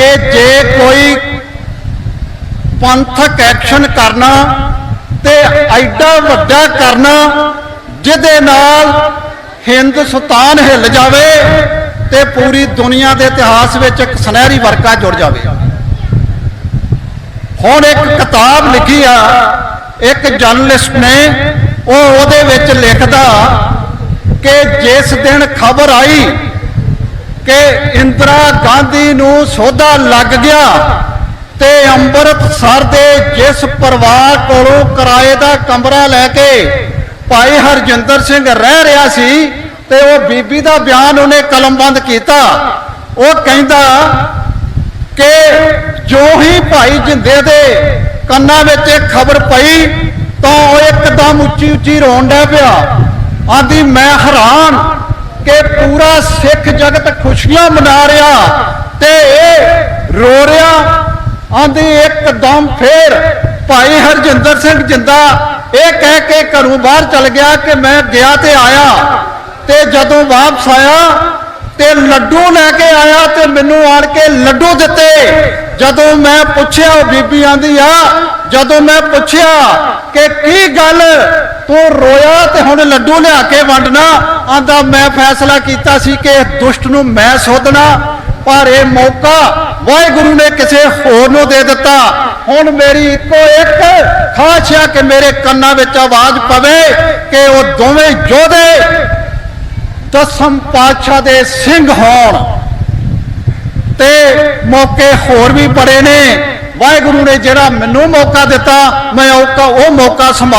ਕਿ ਜੇ ਕੋਈ ਪੰਥਕ ਐਕਸ਼ਨ ਕਰਨਾ ਤੇ ਐਡਾ ਵੱਡਾ ਕਰਨਾ ਜਿਹਦੇ ਨਾਲ ਹਿੰਦੁਸਤਾਨ ਹਿੱਲ ਜਾਵੇ ਤੇ ਪੂਰੀ ਦੁਨੀਆ ਦੇ ਇਤਿਹਾਸ ਵਿੱਚ ਇੱਕ ਸੁਨਹਿਰੀ ਵਰਕਾ ਜੁੜ ਜਾਵੇ। ਹੁਣ ਇੱਕ ਕਿਤਾਬ ਲਿਖੀ ਆ, ਇੱਕ ਜਰਨਲਿਸਟ ਨੇ ਉਹ ਉਹਦੇ ਵਿੱਚ ਲਿਖਦਾ ਕਿ ਜਿਸ ਦਿਨ ਖਬਰ ਆਈ ਕਿ ਇੰਦਰਾ ਗਾਂਧੀ ਨੂੰ ਸੋਧਾ ਲੱਗ ਗਿਆ ਤੇ ਅੰਮ੍ਰਿਤਸਰ ਦੇ ਜਿਸ ਪਰਿਵਾਰ ਕੋਲੋਂ ਕਿਰਾਏ ਦਾ ਕਮਰਾ ਲੈ ਕੇ ਭਾਈ ਹਰਜਿੰਦਰ ਸਿੰਘ ਰਹਿ ਰਿਹਾ ਸੀ ਤੇ ਉਹ ਬੀਬੀ ਦਾ ਬਿਆਨ ਉਹਨੇ ਕਲਮਬੰਦ ਕੀਤਾ, ਉਹ ਕਹਿੰਦਾ ਕਿ ਜੋ ਹੀ ਭਾਈ ਜਿੰਦੇ ਦੇ ਕੰਨਾਂ ਵਿੱਚ ਇਹ ਖਬਰ ਪਈ ਤਾਂ ਉਹ ਇੱਕਦਮ ਉੱਚੀ ਉੱਚੀ ਰੋਣ ਡਿਆ ਪਿਆ, ਆਂਦੀ ਮੈਂ ਹੈਰਾਨ ਕਿ ਪੂਰਾ ਸਿੱਖ ਜਗਤ ਖੁਸ਼ੀਆਂ ਮਨਾ ਰਿਹਾ ਤੇ ਇਹ ਰੋ ਰਿਹਾ, ਆਂਦੀ ਇੱਕਦਮ ਫੇਰ ਭਾਈ ਹਰਜਿੰਦਰ ਸਿੰਘ ਜਿੰਦਾ ਇਹ ਕਹਿ ਕੇ ਘਰੋਂ ਬਾਹਰ ਚਲ ਗਿਆ ਕਿ ਮੈਂ ਗਿਆ ਤੇ ਆਇਆ ਤੇ ਜਦੋਂ ਵਾਪਸ ਆਇਆ ਤੇ ਲੱਡੂ ਲੈ ਕੇ ਆਇਆ ਤੇ ਮੈਨੂੰ ਆਣ ਕੇ ਲੱਡੂ ਦਿੱਤੇ। ਜਦੋਂ ਮੈਂ ਪੁੱਛਿਆ ਉਹ ਬੀਬੀ ਆਂਦੀ, ਆ, ਜਦੋਂ ਮੈਂ ਪੁੱਛਿਆ ਕਿ ਕੀ ਗੱਲ ਤੂੰ ਰੋਇਆ ਤੇ ਹੁਣ ਲੱਡੂ ਲਿਆ ਕੇ ਵੰਡਣਾ, ਆਂਦਾ ਮੈਂ ਫੈਸਲਾ ਕੀਤਾ ਸੀ ਕਿ ਦੁਸ਼ਟ ਨੂੰ ਮੈਂ ਸੋਧਣਾ, ਪਰ ਇਹ ਮੌਕਾ ਵਾਹਿਗੁਰੂ ਨੇ ਕਿਸੇ ਹੋਰ ਨੂੰ ਦੇ ਦਿੱਤਾ। ਹੁਣ ਮੇਰੀ ਇੱਕੋ ਇੱਕ ਖਾਸ਼ ਆ ਕਿ ਮੇਰੇ ਕੰਨਾਂ ਵਿੱਚ ਆਵਾਜ਼ ਪਵੇ ਕਿ ਉਹ ਦੋਵੇਂ ਯੋਧੇ ਦਸਮ ਪਾਤਸ਼ਾਹ ਦੇ ਸਿੰਘ ਹੋਣ। ਤੇ ਮੌਕੇ ਹੋਰ ਵੀ ਬੜੇ ਨੇ। ਵਾਹਿਗੁਰੂ ਨੇ ਜਿਹੜਾ ਮੈਨੂੰ ਮੌਕਾ ਦਿੱਤਾ, ਮੈਂ ਉਹ ਮੌਕਾ ਸੰਭਾਲ